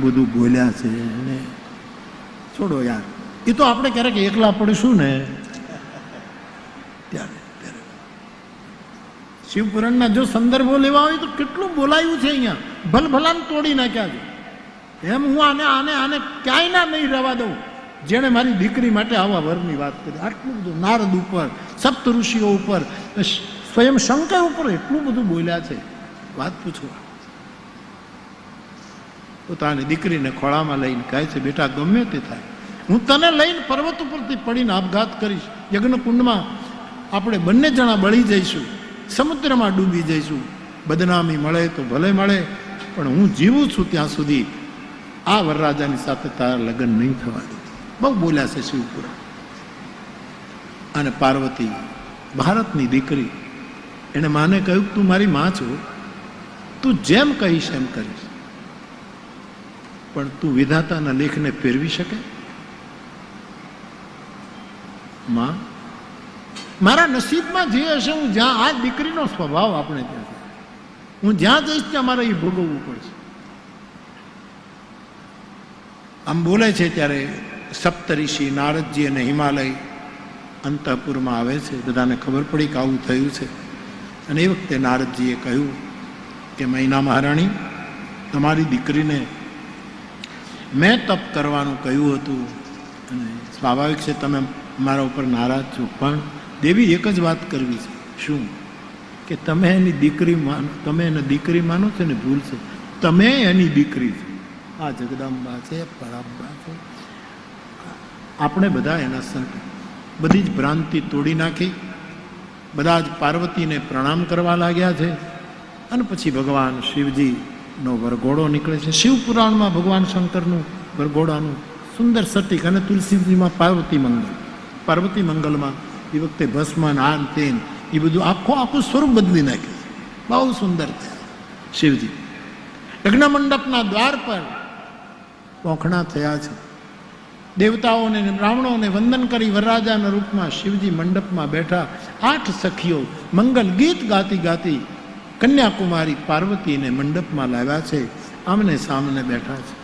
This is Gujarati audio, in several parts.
બધું બોલ્યા છે અને છોડો યાર. એ તો આપણે ક્યારેક એકલા પડીશું ને? ત્યારે શિવપુરાણના જો સંદર્ભો લેવા હોય તો કેટલું બોલાયું છે અહીંયા? ભલભલાને તોડી નાખ્યા છે. એમ હું આને આને આને ક્યાંય ના નહીં રહેવા દઉં. જેણે મારી દીકરી માટે આવા વરની વાત કરી. આટલું બધું નારદ ઉપર, સપ્ત ઋષિઓ ઉપર સ્વયં શંકર ઉપર એટલું બધું બોલ્યા છે. વાત પૂછો. પોતાની દીકરીને ખોળામાં લઈને કહે છે, બેટા, ગમે તે થાય. હું તને લઈને પર્વત ઉપરથી પડીને આપઘાત કરીશ. યજ્ઞકુંડમાં આપણે બંને જણા બળી જઈશું. સમુદ્રમાં ડૂબી જઈશું. બદનામી મળે તો ભલે મળે, પણ હું જીવું છું ત્યાં સુધી. આ વરરાજાની સાથે તારા લગ્ન નહીં થવા દે. બહુ બોલ્યા છે શિવપુરા. અને પાર્વતી, ભારતની દીકરી એણે માને કહ્યું કે તું મારી માં છો. તું જેમ કહીશ એમ કરીશ. પણ તું વિધાતાના લેખને ફેરવી શકે? માં, મારા નસીબમાં જે હશે, હું જ્યાં આ દીકરીનો સ્વભાવ આપણે ત્યાં હું જ્યાં જઈશ, ત્યાં મારે એ ભોગવવું પડશે. આમ બોલે છે ત્યારે સપ્તઋષિ, નારદજી અને હિમાલય અંતઃપુરમાં આવે છે. બધાને ખબર પડી કે આવું થયું છે. અને એ વખતે નારદજીએ કહ્યું કે મહિના મહારાણી, તમારી દીકરીને મેં તપ કરવાનું કહ્યું હતું અને સ્વાભાવિક છે તમે મારા ઉપર નારાજ છો. પણ દેવી એક જ વાત કરવી છે. શું? કે તમે એની દીકરી માનો, તમે એને દીકરી માનો છો ને ભૂલ છે. તમે એની દીકરી છો. આ જગદાંબા છે, પરાંબા છે. આપણે બધા એના સંત. બધી જ ભ્રાંતિ તોડી નાખી. બધા જ પાર્વતીને પ્રણામ કરવા લાગ્યા છે. અને પછી ભગવાન શિવજીનો વરઘોડો નીકળે છે. શિવપુરાણમાં ભગવાન શંકરનું વરઘોડાનું સુંદર સટીક અને તુલસીજીમાં પાર્વતી મંગલ પાર્વતી મંગલમાં એ વખતે ભસ્મન, આન, તેન, એ બધું આખું આખું સ્વરૂપ બદલી નાખ્યું બહુ સુંદર છે. શિવજી લગ્ન મંડપના દ્વાર પર પોખણા થયા છે. દેવતાઓને બ્રાહ્મણોને વંદન કરી વરરાજાના રૂપમાં શિવજી મંડપમાં બેઠા. આઠ સખીઓ મંગલ ગીત ગાતી ગાતી કન્યાકુમારી પાર્વતીને મંડપમાં લાવ્યા છે. આમને સામને બેઠા છે.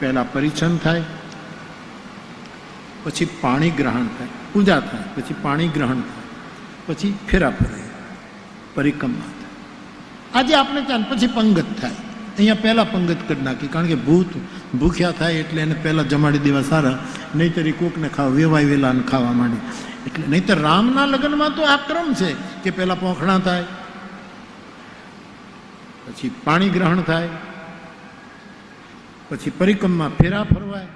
પહેલાં પરિચન થાય, પછી પાણી ગ્રહણ થાય, પૂજા થાય, પછી પાણી ગ્રહણ થાય, પછી ફેરા ફરે, પરિક્રમા થાય. આજે આપણે ત્યાં, પછી પંગત થાય. અહીંયા પહેલાં પંગત કરી નાખી, કારણ કે ભૂત ભૂખ્યા થાય એટલે એને પહેલાં જમાડી દેવા સારા નહીં એ કોકને ખાવા, વેવાય વેલા ખાવા માંડે. એટલે નહીંતર રામના લગ્નમાં તો આ ક્રમ છે કે પહેલાં પોખણા થાય પછી પાણી ગ્રહણ થાય, પછી પરિક્રમમાં ફેરા ફરવાય,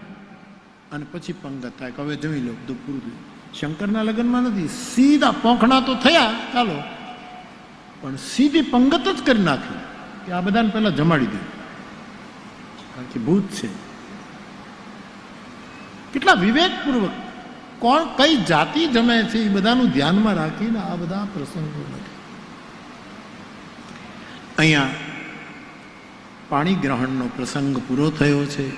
અને પછી પંગત થાય. કે હવે જમી લો, બધું પૂરું થયું. શંકરના લગ્નમાં નથી, સીધા પોખણા તો થયા, ચાલો. પણ સીધી પંગત જ કરી નાખી, કે આ બધાને પહેલાં જમાડી દે. કારણ કે ભૂત છે. કેટલા વિવેકપૂર્વક, કોણ કઈ જાતિ જમે છે એ બધાનું ધ્યાનમાં રાખીને આ બધા પ્રસંગો લખે. અહીંયા પાણી ગ્રહણનો પ્રસંગ પૂરો થયો છે.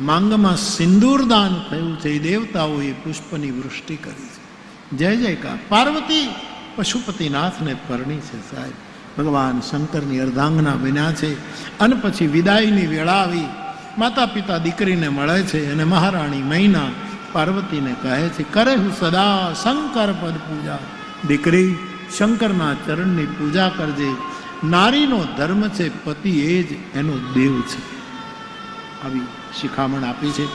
માંગમાં સિંદૂરદાન થયું છે. એ દેવતાઓએ પુષ્પની વૃષ્ટિ કરી છે. જય જયકાર. પાર્વતી પશુપતિનાથને પરણી છે સાહેબ. ભગવાન શંકરની અર્ધાંગના બન્યા છે. અને પછી વિદાયની વેળા આવી. માતા પિતા દીકરીને મળે છે અને મહારાણી મહિના પાર્વતીને કહે છે, કરે હું સદા શંકર પદ પૂજા. દીકરી શંકરના ચરણની પૂજા કરજે. નારીનો ધર્મ છે, પતિ એ જ એનો દેવ છે. આવી શિખામણ આપી છે.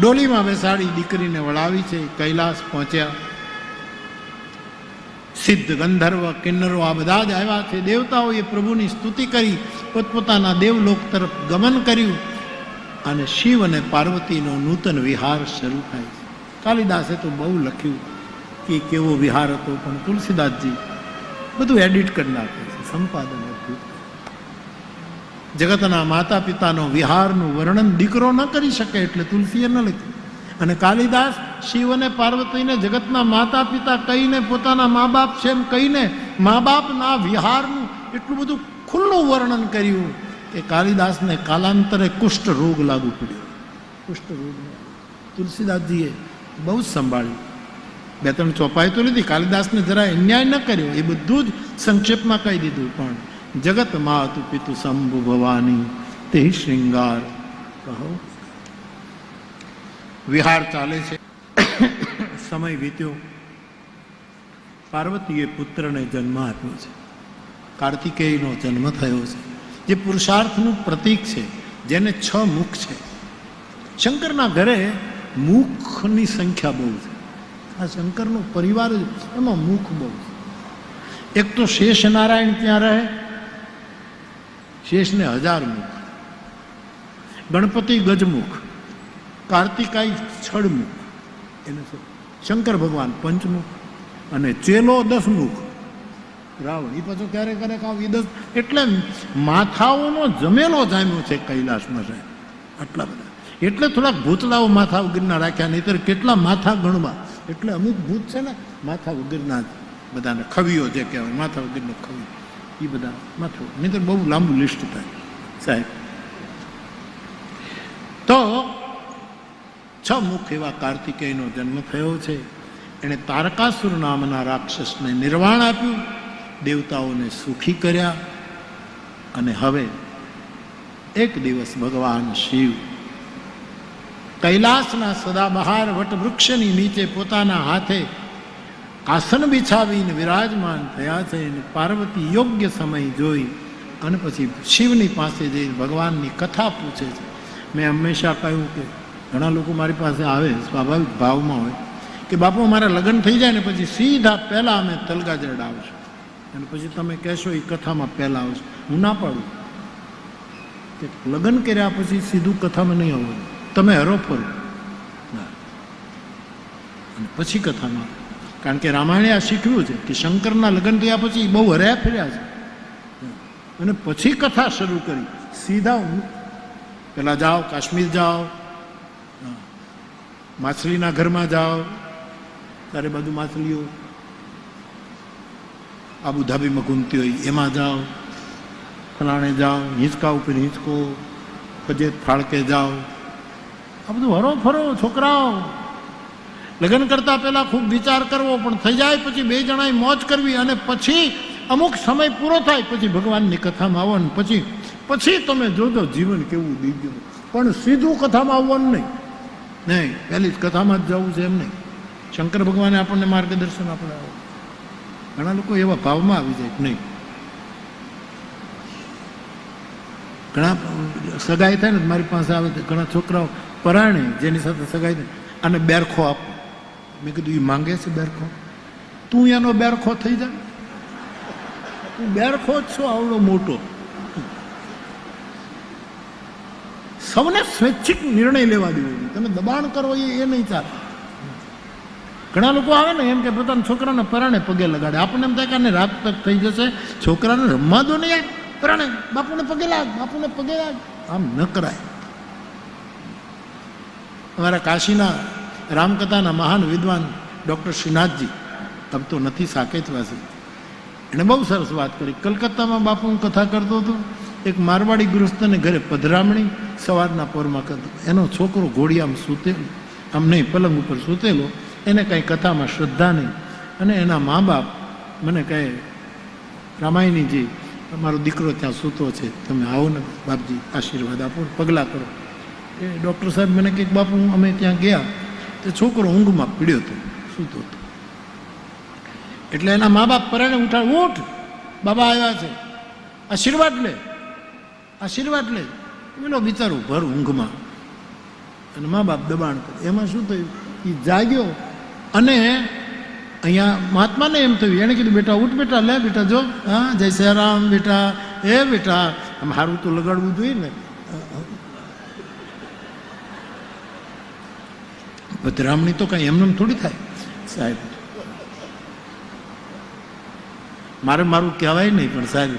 ડોલીમાં બેસાડી દીકરીને વળાવી છે, કૈલાસ પહોંચ્યા. સિદ્ધ ગંધર્વ, કિન્નરો આ બધા જ આવ્યા છે. દેવતાઓએ પ્રભુની સ્તુતિ કરી, પોતપોતાના દેવલોક તરફ ગમન કર્યું અને શિવ અને પાર્વતીનો નૂતન વિહાર શરૂ થાય છે. કાલિદાસે તો બહુ લખ્યું કે કેવો વિહાર હતો, પણ તુલસીદાસજી બધું એડિટ કરી નાખે છે, સંપાદન અદ્ભુત જગતના માતા પિતાનો વિહારનું વર્ણન દીકરો ન કરી શકે એટલે તુલસીએ ન લખ્યું. અને કાલિદાસ શિવ અને પાર્વતીને જગતના માતા પિતા કહીને પોતાના મા બાપ છે એમ કહીને મા બાપના વિહારનું એટલું બધું ખુલ્લું વર્ણન કર્યું કે કાલિદાસને કાલાંતરે કુષ્ઠ રોગ લાગુ પડ્યો. કુષ્ઠ રોગ તુલસીદાસજીએ બહુ જ સંભાળ્યું. બે ત્રણ ચોપાઈ તો લીધી. કાલિદાસને જરા અન્યાય ન કર્યો. એ બધું જ સંક્ષેપમાં કહી દીધું. પણ જગત માતુ પિતુ શંભુ ભવાની, તે શ્રૃંગાર કહો. વિહાર ચાલે છે. સમય વીત્યો. પાર્વતીએ પુત્રને જન્મ આપ્યો છે. કાર્તિકેયનો જન્મ થયો છે. જે પુરુષાર્થનું પ્રતીક છે, જેને છ મુખ છે. શંકરના ઘરે મુખની સંખ્યા બહુ છે. આ શંકરનો પરિવાર જ એમાં મુખ બહુ એક તો શેષ નારાયણ ત્યાં રહે, શેષને હજાર મુખ. ગણપતિ ગજમુખ કાર્તિકાઈ છડમુખ એને શંકર ભગવાન પંચમુખ અને ચેલો દસમુખ. રાવણ એ પાછો ક્યારેક ક્યારેક આવી દસ? એટલે માથાઓનો જમેલો જામ્યો છે કૈલાસમાં સાહેબ. આટલા બધા. એટલે થોડાક ભૂતલાઓ માથા વગરના રાખ્યા, નહીતર કેટલા માથા ગણવા એટલે અમુક ભૂત છે ને, માથા વગરના બધાને ખવીઓ જે કહેવાય, માથા વગરનો ખવી એ બધા માથું નહીતર બહુ લાંબુ લિસ્ટ થાય, સાહેબ. તો છ મુખ એવા કાર્તિકેયનો જન્મ થયો છે. એણે તારકાસુર નામના રાક્ષસને નિર્વાણ આપ્યું, દેવતાઓને સુખી કર્યા, અને હવે એક દિવસ ભગવાન શિવ કૈલાસના સદાબહાર વટવૃક્ષની નીચે પોતાના હાથે આસન બિછાવીને વિરાજમાન થયા છે અને પાર્વતી યોગ્ય સમય જોઈ અને પછી શિવની પાસે જઈ ભગવાનની કથા પૂછે છે. મેં હંમેશા કહ્યું કે ઘણા લોકો મારી પાસે આવે, સ્વાભાવિક ભાવમાં હોય, કે બાપુ, મારા લગ્ન થઈ જાય ને પછી સીધા પહેલાં અમે તલગાજરડ આવશું. અને પછી તમે કહેશો એ કથામાં પહેલાં આવશો. હું ના પાડું. કે લગ્ન કર્યા પછી સીધું કથામાં નહીં આવવાનું. તમે હરો ફરો. અને પછી કથામાં. કારણ કે રામાયણે આ શીખવ્યું છે કે શંકરના લગ્ન થયા પછી બહુ હર્યા ફર્યા છે. અને પછી કથા શરૂ કરી. સીધા પેલા જાઓ, કાશ્મીર જાઓ. માછલીના ઘરમાં જાઓ. તારે બધું માછલીઓ. આબુધાબીમાં ઘૂમતી હોય એમાં જાઓ. ફલાણે જાઓ, હિંચકા ઉપર હિંચકો ફજેત ફાળકે જાઓ. આ બધું હરો ફરો, છોકરાઓ. લગ્ન કરતા પહેલાં ખૂબ વિચાર કરવો, પણ થઈ જાય પછી બે જણાએ મોજ કરવી અને પછી અમુક સમય પૂરો થાય પછી ભગવાનની કથામાં આવવાનું પછી પછી તમે જોજો જીવન કેવું દીધું પણ સીધું કથામાં આવવાનું નહીં. નહીં, પહેલી જ કથામાં જ જવું છે એમ નહીં. શંકર ભગવાને આપણને માર્ગદર્શન આપણે ઘણા લોકો એવા ભાવમાં આવી જાય. નહીં. ઘણા સગાઈ થાય ને મારી પાસે આવે ઘણા છોકરાઓ પરાણે જેની સાથે સગાઈ થાય. અને બેરખો આપો. મેં કીધું એ માંગે છે બેરખો? તું એનો બેરખો થઈ જા. તું બેરખો જ છો, આવડો મોટો. સૌને સ્વૈચ્છિક નિર્ણય લેવા દેવો જોઈએ. તમે દબાણ કરો એ એ નહીં ચાલે. ઘણા લોકો આવે ને એમ કે પોતાના છોકરાને પરાણે પગે લગાડે. આપણને એમ થાય કે રાત તક થઈ જશે. છોકરાને રમવા દો ને યાર. પરાણે બાપુને પગે લાગ બાપુને પગે લાગ આમ ન કરાય અમારા કાશીના રામકથાના મહાન વિદ્વાન ડૉક્ટર શ્રીનાથજી તમ તો નથી સાકેતવાસી એણે બહુ સરસ વાત કરી કલકત્તામાં બાપુ હું કથા કરતો હતો એક મારવાડી ગૃહસ્થને ઘરે પધરામણી સવારના પોરમાં કરતો એનો છોકરો ઘોડિયામાં સૂતેલો આમ નહીં પલંગ ઉપર સૂતેલો એને કાંઈ કથામાં શ્રદ્ધા નહીં અને એના મા બાપ મને કહે રામાયણીજી અમારો દીકરો ત્યાં સૂતો છે, તમે આવો ને બાપજી, આશીર્વાદ આપો પગલાં કરો. એ ડૉક્ટર સાહેબ મને કંઈક બાપુ અમે ત્યાં ગયા. તે છોકરો ઊંઘમાં પીડ્યો હતો, સૂતો હતો. એટલે એના મા બાપ પરાણે ઉઠાડ, ઉઠ, બાબા આવ્યા છે, આશીર્વાદ લે આશીર્વાદ લે. એનો બિચારો ભર ઊંઘમાં. અને મા બાપ દબાણ કરે. એમાં શું થયું? એ જાગ્યો અને અહીંયા મહાત્માને એમ થયું એણે કીધું, બેટા, ઉઠ બેટા, લે બેટા, જો, હા, જય સિયારામ બેટા, એ બેટા. આમ સારું તો લગાડવું જોઈએ ને. પધરામણી તો કાંઈ એમને થોડી થાય, સાહેબ. મારે મારું કહેવાય નહીં, પણ સાહેબ,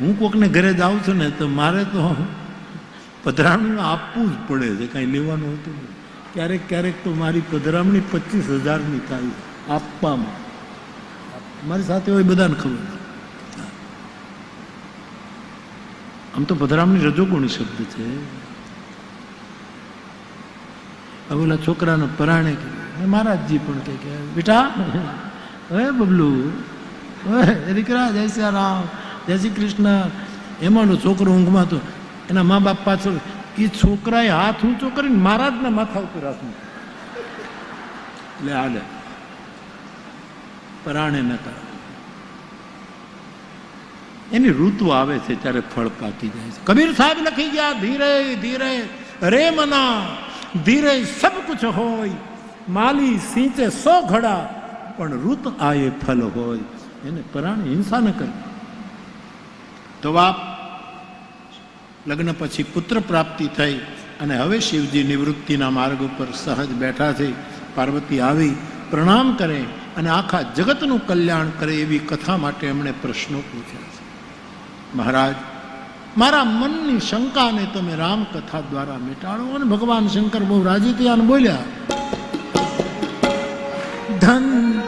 હું કોકને ઘરે જાઉં છું ને, તો મારે તો પધરામણી આપવું જ પડે છે, કાંઈ લેવાનું હતું ક્યારેક ક્યારેક તો મારી પધરામણી પચીસ હજારની થાય. આપવામાં. મારી સાથે હોય બધાને ખબર. આમ તો પધરામણી રજોગુણી શબ્દ છે. ઓલા છોકરાને પરાણે કીધું મહારાજજી પણ કહે કે, બેટા હે બબલુ હે દીકરા, જય શ્રી રામ જય શ્રી કૃષ્ણ. એમાંનો છોકરો ઊંઘમાં તો એના મા બાપ પાછળ એ છોકરાએ હાથ ઊંચો કરીને મહારાજના માથા ઉપર હાથ મૂક્યો. એટલે હાલે. પરાણે નતા એની ઋતુ આવે છે ત્યારે ફળ પાકી જાય છે. કબીર સાહેબ લખી ગયા, ધીરે ધીરે, રે મના, ધીરે સબ કુછ હોય, માલી સિંચે સો ઘડા, પણ ઋત આયે ફલ હોય. એને પરાણે હિંસા ન કરે તો બાપ, લગ્ન પછી પુત્ર પ્રાપ્તિ થઈ અને હવે શિવજી નિવૃત્તિના માર્ગ ઉપર સહજ બેઠા છે. પાર્વતી આવી, પ્રણામ કરે અને આખા જગતનું કલ્યાણ કરે એવી કથા માટે એમણે પ્રશ્નો પૂછ્યા છે. મહારાજ, મારા મનની શંકાને તમે રામકથા દ્વારા મિટાડો અને ભગવાન શંકર બહુ રાજી થયા બોલ્યા. ધન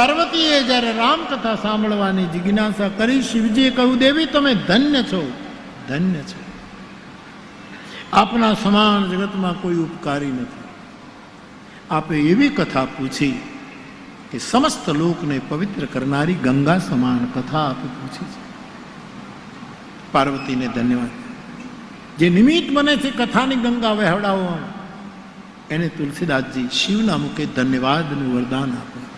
પાર્વતીએ જ્યારે રામકથા સાંભળવાની જિજ્ઞાસા કરી, શિવજીએ કહ્યું, દેવી, તમે ધન્ય છો. ધન્ય છો. આપના સમાન જગતમાં કોઈ ઉપકારી નથી. આપે એવી કથા પૂછી કે સમસ્ત લોકને પવિત્ર કરનારી ગંગા સમાન કથા આપે પૂછી છે. પાર્વતીને ધન્યવાદ. જે નિમિત્ત બને છે કથાની ગંગા વહેવડાવવા એને તુલસીદાસજી શિવના મુખે ધન્યવાદનું વરદાન આપે.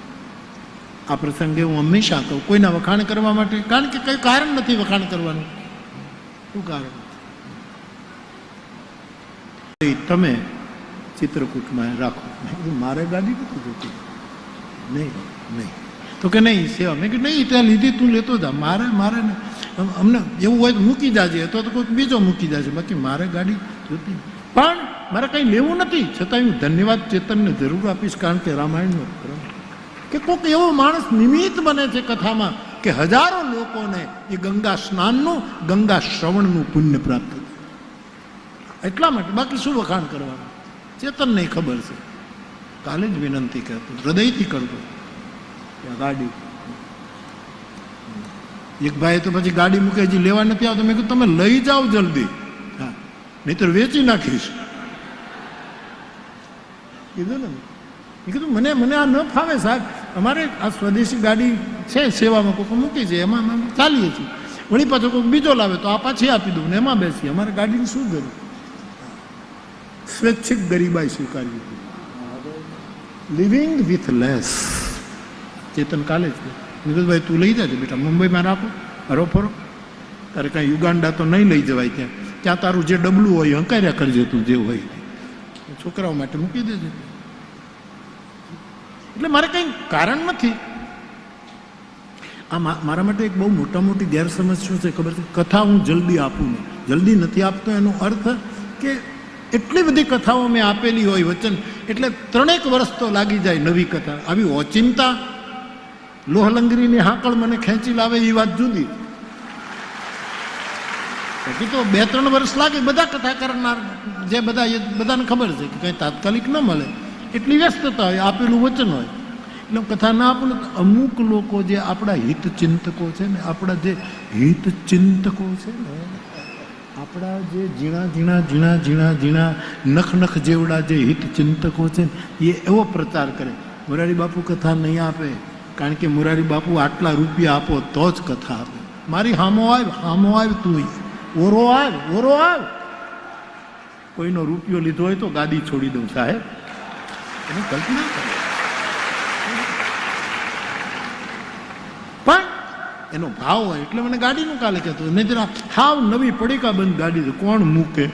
આ પ્રસંગે હું હંમેશા કહું, કોઈના વખાણ કરવા માટે, કારણ કે કંઈ કારણ નથી વખાણ કરવાનું. શું કારણ? તમે ચિત્રકૂટમાં રાખો. મારે ગાડી નથી જોતી. નહીં નહીં. તો કે નહીં, સેવા. મેં કે નહીં, ત્યાં લીધી, તું લેતો જા. મારે મારે ને. અમને એવું હોય તો મૂકી જાજે. તો તો કોઈક બીજો મૂકી જાજે. બાકી મારે ગાડી જોતી પણ મારે કંઈ લેવું નથી. છતાં હું ધન્યવાદ ચેતનને જરૂર આપીશ, કારણ કે રામાયણનો કે કોઈક એવો માણસ નિમિત્ત બને છે કથામાં કે હજારો લોકોને એ ગંગા સ્નાનનું ગંગા શ્રવણનું પુણ્ય પ્રાપ્ત થાય. એટલા માટે બાકી શું વખાણ કરવાનું? ચેતનને ખબર છે. કાલે જ વિનંતી કરતો હૃદયથી કરતો. કે આ ગાડી. એક ભાઈ તો પછી ગાડી મૂકે હજી લેવા નથી આવતો. મેં કીધું તમે લઈ જાઓ જલ્દી. હા નહીતર વેચી નાખીશ. કીધું ને મેં કીધું મને મને આ ન ફાવે સાહેબ. અમારે આ સ્વદેશી ગાડી છે, સેવામાં કોઈ મૂકી છે, એમાં અમે ચાલીએ છીએ. વળી પાછો કોઈ બીજો લાવે તો આ પાછી આપી દઉં ને એમાં બેસીએ. અમારે ગાડીની શું જરૂર? સ્વૈચ્છિક ગરીબાઈ સ્વીકારવી લિવિંગ વિથ લેસ ચેતન કાલે જ નીરજભાઈ, તું લઈ જાજે બેટા, મુંબઈમાં રાખો, હરો ફરો. તારે કાંઈ યુગાંડા તો નહીં લઈ જવાય ત્યાં. ત્યાં તારું જે ડબલું હોય હંકાર્યા કરજે તું, જે હોય છોકરાઓ માટે મૂકી દેજે. એટલે મારે કંઈ કારણ નથી. આ મારા માટે એક બહુ મોટા મોટી ગેરસમજ શું છે. ખબર છે? કથા હું જલ્દી આપું નહીં. જલ્દી નથી આપતો, એનો અર્થ કે એટલી બધી કથાઓ મેં આપેલી હોય વચન, એટલે ત્રણેક વર્ષ તો લાગી જાય નવી કથા. આવી ઓચિંતા, લોહલંગરીની હાકળ મને ખેંચી લાવે એ વાત જુદી. બાકી તો બે ત્રણ વર્ષ લાગે બધા કથા કરનાર જે બધા બધાને ખબર છે કે કંઈ તાત્કાલિક ન મળે. એટલી વ્યસ્તતા હોય, આપેલું વચન હોય. એટલે કથા ના આપું અમુક લોકો જે આપણા હિત ચિંતકો છે ને, આપણા જે હિત ચિંતકો છે ને, આપણા જે ઝીણા ઝીણા ઝીણા ઝીણા ઝીણા નખ નખ જેવડા જે હિત ચિંતકો છે ને, એ એવો પ્રચાર કરે. મોરારી બાપુ કથા નહીં આપે, કારણ કે મોરારી બાપુ આટલા રૂપિયા આપો તો જ કથા આપે. મારી હામો આવ હામો આવ તું ઓરો આવ ઓરો આવ. કોઈનો રૂપિયો લીધો હોય તો ગાદી છોડી દઉં સાહેબ. એની કલ્પના કરો. પણ એનો ભાવ હોય એટલે મને ગાડીનું કાલે કહેતું નહીં હાવ નવી પડીકા બંધ ગાડી કોણ મૂકે?